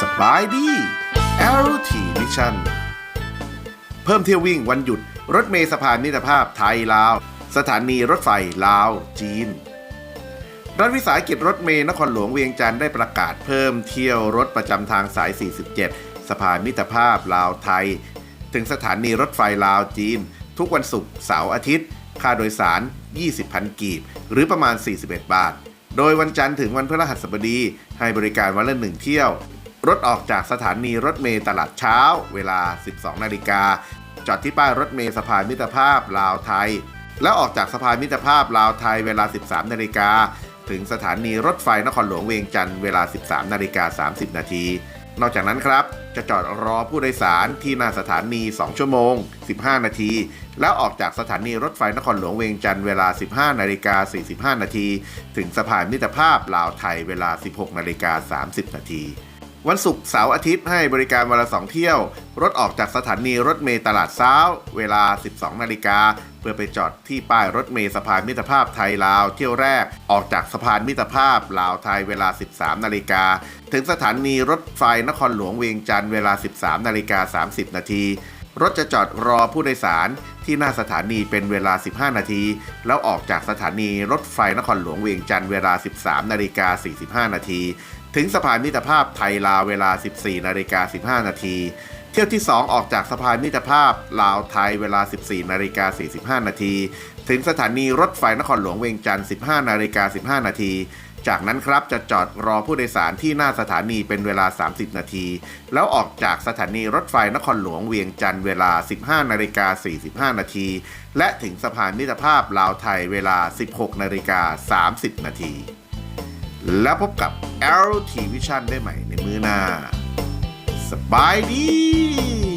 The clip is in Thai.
สบายดี a r o t v i s i o n เพิ่มเที่ยววิ่งวันหยุด รถเมล์สะพานมิตรภาพไทยลาว สถานีรถไฟลาว จีน รัฐวิสาหกิจรถเมล์นครหลวงเวียงจันทร์ได้ประกาศเพิ่มเที่ยวรถประจำทางสาย 47 สะพานมิตรภาพลาวไทย ถึงสถานีรถไฟลาวจีน ทุกวันศุกร์เสาร์อาทิตย์ ค่าโดยสาร 20,000 กีบ หรือประมาณ 41 บาท โดยวันจันทร์ถึงวันพฤหัสบดี ให้บริการวันละหนึ่งเที่ยว รถออกจากสถานีรถเมล์ตลาดเช้า เวลา 12 นาฬิกา จอดที่ป้ายรถเมล์สะพานมิตรภาพลาวไทย แล้วออกจากสะพานมิตรภาพลาวไทยเวลา 13 นาฬิกาถึงสถานีรถไฟนครหลวงเวียงจันทร์เวลา 13 นาฬิกา 30 นาที นอกจากนั้นครับ จะจอดรอผู้โดยสารที่หน้าสถานี 2 ชั่วโมง 15 นาที แล้วออกจากสถานีรถไฟนครหลวงเวียงจันทร์เวลา 15 นาฬิกา 45 นาที ถึงสะพานมิตรภาพลาวไทยเวลา 16 นาฬิกา 30 นาที วันศุกร์เสาร์อาทิตย์ให้บริการวันละสองเที่ยว รถออกจากสถานีรถเมล์ตลาดเช้า เวลา 12 นาฬิกา เพื่อไปจอดที่ป้ายรถเมล์สะพานมิตรภาพไทยลาว เที่ยวแรก ออกจากสะพานมิตรภาพลาวไทยเวลา 13 นาฬิกา ถึงสถานีรถไฟนครหลวงเวียงจันทร์เวลา 13 นาฬิกา 30 นาที รถจะจอดรอผู้โดยสารที่หน้าสถานีเป็นเวลา 15 นาที แล้วออกจากสถานีรถไฟนครหลวงเวียงจันทร์เวลา 13 นาฬิกา 45 นาที ถึงสะพานมิตรภาพไทยลาวเวลา 14 นาฬิกา 15 นาทีเที่ยวที่ 2 ออกจากสะพานมิตรภาพลาวไทยเวลา 14 นาฬิกา 45 นาที ถึงสถานีรถไฟนครหลวงเวียงจันทร์ 15 นาฬิกา 15 นาที จากนั้นครับจะจอดรอผู้โดยสารที่หน้าสถานีเป็นเวลา 30 นาที แล้วออกจากสถานีรถไฟนครหลวงเวียงจันทร์เวลา 15 นาฬิกา 45 นาที และถึงสะพานมิตรภาพลาวไทยเวลา 16 นาฬิกา 30 นาที แล้วพบกับ Arrow T Vision ได้ใหม่ในมือหน้า สบายดี